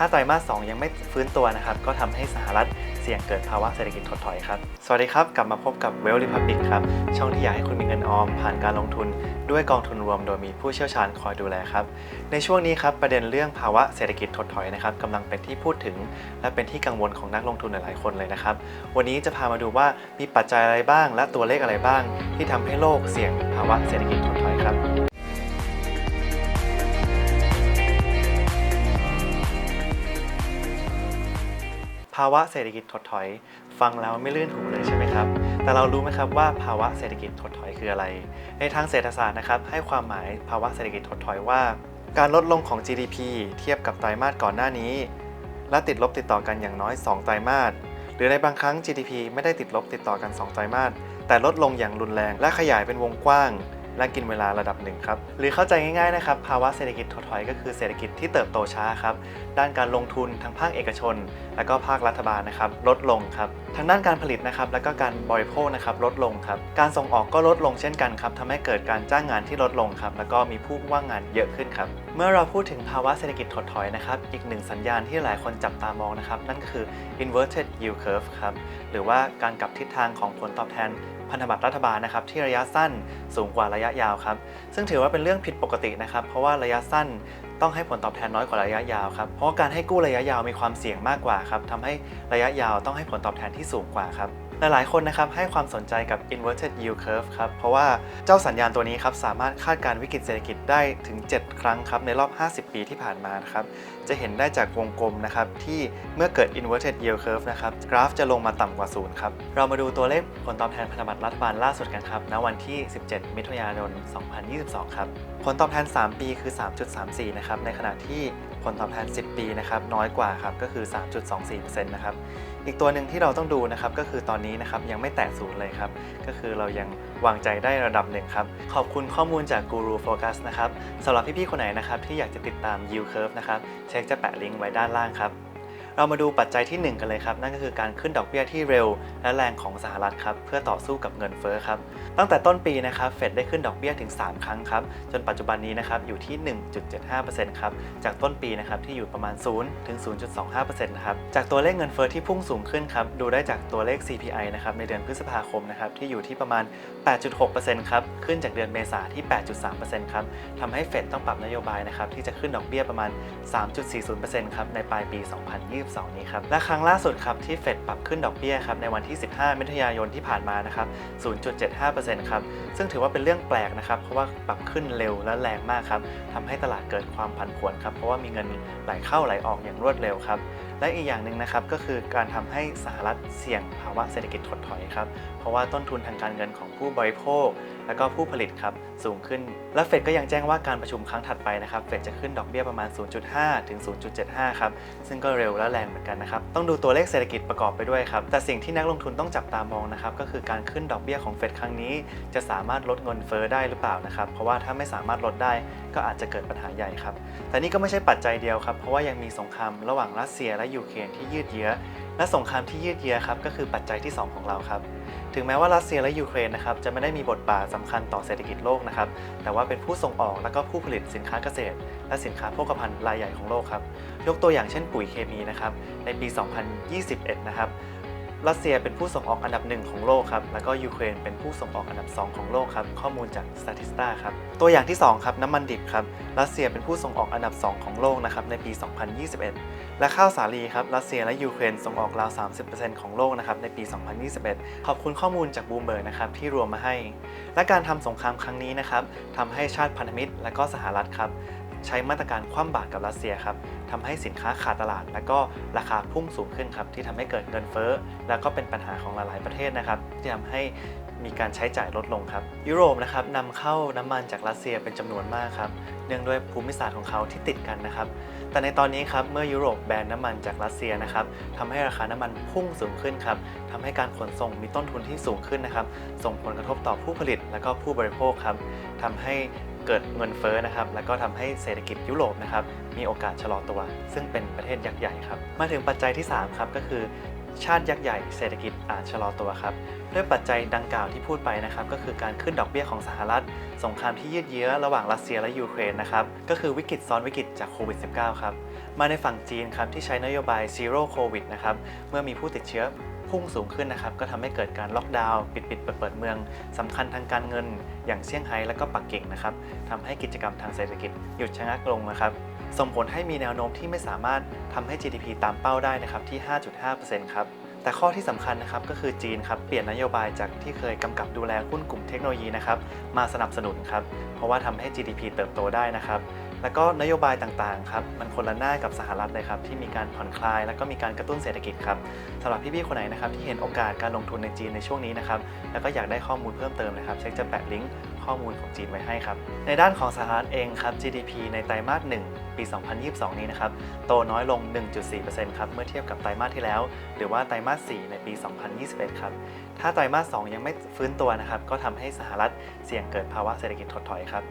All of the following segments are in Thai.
ถ้าไตรมาส 2 ยังไม่ฟื้นตัวนะครับ ก็ทำให้สหรัฐเสี่ยงเกิดภาวะเศรษฐกิจถดถอยครับ สวัสดีครับ กลับมาพบกับ Well Republic ครับ ช่องที่อยากให้คุณมีเงินออม ผ่านการลงทุน ด้วยกองทุนรวมโดยมีผู้เชี่ยวชาญคอยดูแลครับ ในช่วงนี้ครับประเด็นเรื่องภาวะเศรษฐกิจถดถอยนะครับกำลังเป็นที่พูดถึง และเป็นที่กังวลของนักลงทุนหลายๆคนเลยนะครับ วันนี้จะพามาดูว่ามีปัจจัยอะไรบ้าง และตัวเลขอะไรบ้าง ที่ทำให้โลกเสี่ยงภาวะเศรษฐกิจถดถอยครับาวะเศรษฐกิจถดถอย ฟังแล้วไม่ลื่นหูเลยใช่ไหมครับ แต่เรารู้ไหมครับว่าภาวะเศรษฐกิจถดถอยคืออะไร ในทางเศรษฐศาสตร์นะครับให้ความหมายภาวะเศรษฐกิจถดถอยว่า การลดลงของ GDP เทียบกับไตรมาสก่อนหน้านี้ และติดลบติดต่อกันอย่างน้อย 2 ไตรมาสหรือในบางครั้ง GDP ไม่ได้ติดลบติดต่อกัน 2 ไตรมาสแต่ลดลงอย่างรุนแรงและขยายเป็นวงกว้าง และกินเวลาระดับหนึ่งครับ หรือเข้าใจง่ายๆนะครับ ภาวะเศรษฐกิจถดถอยก็คือเศรษฐกิจที่เติบโตช้าครับ ด้านการลงทุนทั้งภาคเอกชน และก็ภาครัฐบาลนะครับลดลงครับ ทางด้านการผลิตนะครับและก็การบริโภคนะครับลดลงครับ การส่งออกก็ลดลงเช่นกันครับทำให้เกิดการจ้างงานที่ลดลงครับ แล้วก็มีผู้ว่างงานเยอะขึ้นครับ เมื่อเราพูดถึงภาวะเศรษฐกิจถดถอยนะครับอีกหนึ่งสัญญาณที่หลายคนจับตามองนะครับนั่นก็คือ inverted yield curve ครับหรือว่าการกลับทิศทางของผลตอบแทน พันธบัตรรัฐบาลนะครับที่ระยะสั้นสูงกว่าระยะยาวครับซึ่งถือว่าเป็นเรื่องผิดปกตินะครับ เพราะว่าระยะสั้นต้องให้ผลตอบแทนน้อยกว่าระยะยาวครับ เพราะการให้กู้ระยะยาวมีความเสี่ยงมากกว่าครับทำให้ระยะยาวต้องให้ผลตอบแทนที่สูงกว่าครับ หลายๆ คนนะครับให้ความสนใจกับ inverted yield curve ครับ เพราะว่าเจ้าสัญญาณตัวนี้ครับสามารถคาดการวิกฤตเศรษฐกิจได้ถึง 7 ครั้งครับในรอบ 50 ปีที่ผ่านมานะครับ จะเห็นได้จากวงกลมนะครับที่เมื่อเกิด inverted yield curve นะครับกราฟจะลงมาต่ำกว่าศูนย์ครับ เรามาดูตัวเลขผลตอบแทนพันธบัตรรัฐบาลล่าสุดกันครับณวันที่ 17 มิถุนายน 2022 ครับ ผลตอบแทน 3 ปีคือ 3.34 นะครับในขณะที่ผลตอบแทน 10 ปีนะครับน้อยกว่าครับก็คือ 3.24%นะครับอีกตัวหนึ่งที่เราต้องดูนะครับก็คือตอนนี้นะครับยังไม่แตะศูนย์เลยครับก็คือเรายังวางใจได้ระดับหนึ่งครับขอบคุณข้อมูลจาก Guru Focus นะครับสำหรับพี่ๆคนไหนนะครับที่อยากจะติดตาม Yield Curve นะครับเช็คจะแปะลิงก์ไว้ด้านล่างครับ เรามาดูปัจจัยที่ 1 กันเลยครับ นั่นก็คือการขึ้นดอกเบี้ยที่เร็ว และแรงของสหรัฐครับเพื่อต่อสู้กับเงินเฟ้อครับตั้งแต่ต้นปีนะครับเฟดได้ขึ้นดอกเบี้ยถึง 3 ครั้งครับจนปัจจุบันนี้นะครับอยู่ที่ 1.75%ครับจากต้นปีนะครับที่อยู่ประมาณ 0 ถึง 0.25%นะครับจากตัวเลขเงินเฟ้อที่พุ่งสูงขึ้นครับดูได้จากตัวเลข CPI นะครับในเดือนพฤษภาคมนะครับที่อยู่ที่ประมาณ 8.6%ครับขึ้นจากเดือนเมษาที่ 8.3%ครับทำให้เฟดต้องปรับนโยบายนะครับที่จะขึ้นดอกเบี้ยประมาณ 3.40%ครับในปลายปี2022 นี้ครับ และครั้งล่าสุดครับที่เฟดปรับขึ้นดอกเบี้ยครับในวันที่ 15 มิถุนายนที่ผ่านมานะครับ 0.75%ครับ ซึ่งถือว่าเป็นเรื่องแปลกนะครับ เพราะว่าปรับขึ้นเร็วและแรงมากครับทำให้ตลาดเกิดความผันผวนครับ เพราะว่ามีเงินไหลเข้าไหลออกอย่างรวดเร็วครับ และอีกอย่างหนึ่งนะครับก็คือการทำให้สหรัฐเสี่ยงภาวะเศรษฐกิจถดถอยครับ เพราะว่าต้นทุนทางการเงินของผู้บริโภค และก็ผู้ผลิตครับสูงขึ้น และเฟดก็ยังแจ้งว่าการประชุมครั้งถัดไปนะครับ เฟดจะขึ้นดอกเบี้ยประมาณ 0.5 ถึง 0.75 ครับ ซึ่งก็เร็วและแรงเหมือนกันนะครับ ต้องดูตัวเลขเศรษฐกิจประกอบไปด้วยครับ แต่สิ่งที่นักลงทุนต้องจับตามองนะครับ ก็คือการขึ้นดอกเบี้ยของเฟดครั้งนี้ จะสามารถลดเงินเฟ้อได้หรือเปล่านะครับ เพราะว่าถ้าไม่สามารถลดได้ก็อาจจะเกิดปัญหาใหญ่ครับ แต่นี่ก็ไม่ใช่ปัจจัยเดียวครับ เพราะว่ายังมีสงครามระหว่างรัสเซียและยูเครนที่ยืดเยื้อ และสงครามที่ยืดเยื้อครับก็คือปัจจัยที่ 2 ของเราครับ ถึงแม้ว่ารัสเซียและยูเครนนะครับจะไม่ได้มีบทบาทสำคัญต่อเศรษฐกิจโลกนะครับแต่ว่าเป็นผู้ส่งออกและก็ผู้ผลิตสินค้าเกษตร และสินค้าโภคภัณฑ์รายใหญ่ของโลกครับยกตัวอย่างเช่นปุ๋ยเคมีนะครับในปี 2021 นะครับ รัสเซียเป็นผู้ส่งออกอันดับหนึ่งของโลกครับ แล้วก็ยูเครนเป็นผู้ส่งออกอันดับ 2 ของโลกครับ ข้อมูลจาก Statista ครับ ตัวอย่างที่ 2 ครับ น้ำมันดิบครับ รัสเซียเป็นผู้ส่งออกอันดับ 2 ของโลกนะครับ ในปี 2021 และข้าวสาลีครับ รัสเซียและยูเครนส่งออกราว 30%ของโลกนะครับ ในปี 2021 ขอบคุณข้อมูลจากบูมเบิร์กนะครับที่รวมมาให้ และการทำสงครามครั้งนี้นะครับทำให้ชาติพันธมิตร และก็สหรัฐครับ ใช้มาตรการคว่ำบาตรกับรัสเซียครับทำให้สินค้าขาดตลาด และก็ราคาพุ่งสูงขึ้นครับที่ทำให้เกิดเงินเฟ้อ แล้วก็เป็นปัญหาของหลายๆประเทศนะครับที่ทำให้มีการใช้จ่ายลดลงครับ ยุโรปนะครับนำเข้าน้ำมันจากรัสเซียเป็นจำนวนมากครับเนื่องด้วยภูมิศาสตร์ของเขาที่ติดกันนะครับ แต่ในตอนนี้ครับเมื่อยุโรปแบนน้ำมันจากรัสเซียนะครับทำให้ราคาน้ำมันพุ่งสูงขึ้นครับทำให้การขนส่งมีต้นทุนที่สูงขึ้นนะครับ ส่งผลกระทบต่อผู้ผลิตและก็ผู้บริโภคครับทำให้ เกิดเงินเฟ้อนะครับ แล้วก็ทำให้เศรษฐกิจยุโรปนะครับมีโอกาสชะลอตัว ซึ่งเป็นประเทศยักษ์ใหญ่ครับ มาถึงปัจจัยที่3ครับก็คือชาติยักษ์ใหญ่เศรษฐกิจอาจชะลอตัวครับด้วยปัจจัยดังกล่าวที่พูดไปนะครับ ก็คือการขึ้นดอกเบี้ยของสหรัฐ สงครามที่ยืดเยื้อระหว่างรัสเซียและยูเครนนะครับ ก็คือวิกฤตซ้อนวิกฤตจากโควิด -19 ครับ มาในฝั่งจีนครับที่ใช้นโยบาย zero covid นะครับ เมื่อมีผู้ติดเชื้อ พุ่งสูงขึ้นนะครับ ก็ทำให้เกิดการล็อกดาวน์ปิดปิดเปิดเปิดเมืองสำคัญทางการเงิน อย่างเซี่ยงไฮ้และก็ปักกิ่งนะครับทำให้กิจกรรมทางเศรษฐกิจหยุดชะงักลงนะครับส่งผลให้มีแนวโน้มที่ไม่สามารถทำให้ GDP ตามเป้าได้นะครับที่ 5.5%ครับแต่ข้อที่สำคัญนะครับก็คือจีนครับเปลี่ยนนโยบายจากที่เคยกำกับดูแลหุ้นกลุ่มเทคโนโลยีนะครับมาสนับสนุนครับเพราะว่าทำให้ GDP เติบโตได้นะครับ แล้วก็นโยบายต่างๆครับมันคนละหน้ากับสหรัฐเลยครับที่มีการผ่อนคลาย แล้วก็มีการกระตุ้นเศรษฐกิจครับสำหรับพี่ๆคนไหนนะครับที่เห็นโอกาสการลงทุนในจีนในช่วงนี้นะครับแล้วก็อยากได้ข้อมูลเพิ่มเติมนะครับเช็คจะแปะลิงก์ ข้อมูลของจีนไว้ให้ครับ ในด้านของสหรัฐเองครับ GDP ในไตรมาส 1 ปี 2022 นี้นะครับ โตน้อยลง 1.4%ครับ เมื่อเทียบกับไตรมาสที่แล้ว หรือว่าไตรมาส 4 ในปี 2021 ครับ ถ้าไตรมาส 2 ยังไม่ฟื้นตัวนะครับ ก็ทำให้สหรัฐเสี่ยงเกิดภาวะเศรษฐกิจถดถอยครับ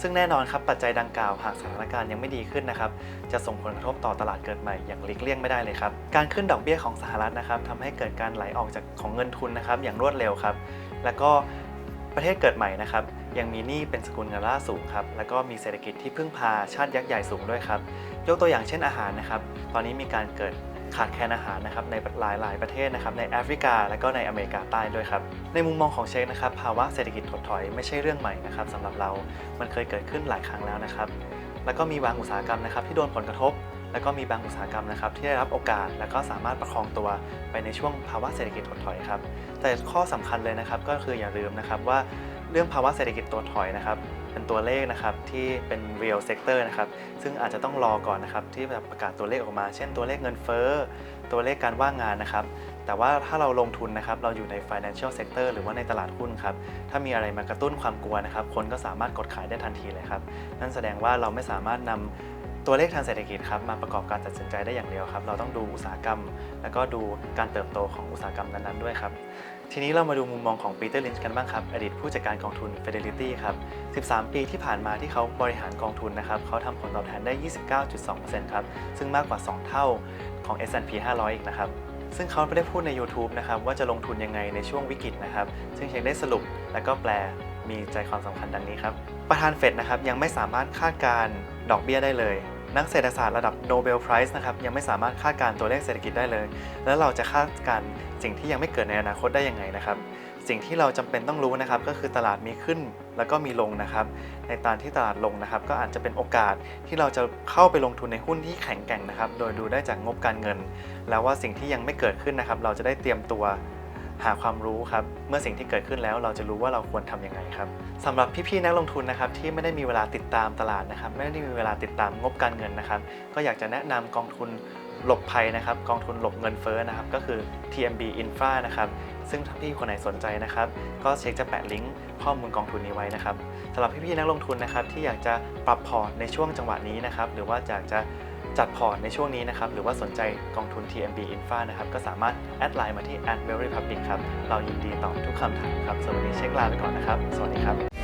ซึ่งแน่นอนครับปัจจัยดังกล่าวหากสถานการณ์ยังไม่ดีขึ้นนะครับจะส่งผลกระทบต่อตลาดเกิดใหม่อย่างหลีกเลี่ยงไม่ได้เลยครับการขึ้นดอกเบี้ยของสหรัฐนะครับทำให้เกิดการไหลออกจากของเงินทุนนะครับอย่างรวดเร็วครับ แล้วก็ ประเทศเกิดใหม่นะครับยังมีหนี้เป็นสกุลเงินล่าสูงครับแล้วก็มีเศรษฐกิจที่พึ่งพาชาติยักษ์ใหญ่สูงด้วยครับยกตัวอย่างเช่นอาหารนะครับตอนนี้มีการเกิดขาดแคลนอาหารนะครับในหลายหลายๆประเทศนะครับในแอฟริกาและก็ในอเมริกาใต้ด้วยครับในมุมมองของเชคนะครับภาวะเศรษฐกิจถดถอยไม่ใช่เรื่องใหม่นะครับสำหรับเรา มันเคยเกิดขึ้นหลายครั้งแล้วนะครับแล้วก็มีบางอุตสาหกรรมนะครับที่โดนผลกระทบ แล้วก็มีบางอุตสาหกรรมนะครับที่ได้รับโอกาสแล้วก็สามารถประคองตัวไปในช่วงภาวะเศรษฐกิจถดถอยครับแต่ข้อสำคัญเลยนะครับก็คืออย่าลืมนะครับว่าเรื่องภาวะเศรษฐกิจถดถอยนะครับเป็นตัวเลขนะครับที่เป็น real sector นะครับซึ่งอาจจะต้องรอก่อนนะครับที่จะประกาศตัวเลขออกมา เช่นตัวเลขเงินเฟ้อตัวเลขการว่างงานนะครับแต่ว่าถ้าเราลงทุนนะครับเราอยู่ใน financial sector หรือว่าในตลาดหุ้นครับถ้ามีอะไรมากระตุ้นความกลัวนะครับคนก็สามารถกดขายได้ทันทีเลยครับนั่นแสดงว่าเราไม่สามารถนำ ตัวเลขทางเศรษฐกิจครับมาประกอบการตัดสินใจได้อย่างเดียวครับ เราต้องดูอุตสาหกรรม แล้วก็ดูการเติบโตของอุตสาหกรรมนั้นๆด้วยครับ ทีนี้เรามาดูมุมมองของปีเตอร์ลินช์กันบ้างครับ อดีตผู้จัดการกองทุน Fidelity ครับ 13 ปีที่ผ่านมาที่เขาบริหารกองทุนนะครับเขาทำผลตอบแทนได้ 29.2%ครับ ซึ่งมากกว่า 2 เท่าของ S&P 500 อีกนะครับซึ่งเขาไได้พูดใน YouTube นะครับว่าจะลงทุนยังไงในช่วงวิกฤตนะครับ ซึ่งเช็คได้สรุปและก็แปลมีใจความสำคัญดังนี้ครับ ประธานเฟดนะครับยังไม่สามารถคาดการดอกเบี้ยได้เลย นักเศรษฐศาสตร์ระดับโนเบลไพรส์นะครับยังไม่สามารถคาดการ์ตัวเลขเศรษฐกิจได้เลย แล้วเราจะคาดการสิ่งที่ยังไม่เกิดในอนาคตได้ยังไงนะครับสิ่งที่เราจำเป็นต้องรู้นะครับก็คือตลาดมีขึ้นแล้วก็มีลงนะครับ ในตอนที่ตลาดลงนะครับ ก็อาจจะเป็นโอกาสที่เราจะเข้าไปลงทุนในหุ้นที่แข็งแกร่งนะครับ โดยดูได้จากงบการเงิน แล้วว่าสิ่งที่ยังไม่เกิดขึ้นนะครับ เราจะได้เตรียมตัว หาความรู้ครับ เมื่อสิ่งที่เกิดขึ้นแล้วเราจะรู้ว่าเราควรทำยังไงครับสำหรับพี่ๆนักลงทุนนะครับที่ไม่ได้มีเวลาติดตามตลาดนะครับ ไม่ได้มีเวลาติดตามงบการเงินนะครับ ก็อยากจะแนะนำกองทุนหลบภัยนะครับ กองทุนหลบเงินเฟ้อนะครับ ก็คือ TMB Infra นะครับ ซึ่งถ้าพี่คนไหนสนใจนะครับ ก็เช็คจะแปะลิงก์ข้อมูลกองทุนนี้ไว้นะครับสำหรับพี่ๆนักลงทุนนะครับที่อยากจะปรับพอร์ตในช่วงจังหวะนี้นะครับ หรือว่าอยากจะ จัดพอร์ตในช่วงนี้นะครับ หรือว่าสนใจกองทุน TMB Infra นะครับ ก็สามารถแอดไลน์มาที่ a d v e r y Public ครับ เรายินดีตอบทุกคำถามครับสวัสดีเช็คลาไปก่อนนะครับ สวัสดีครับ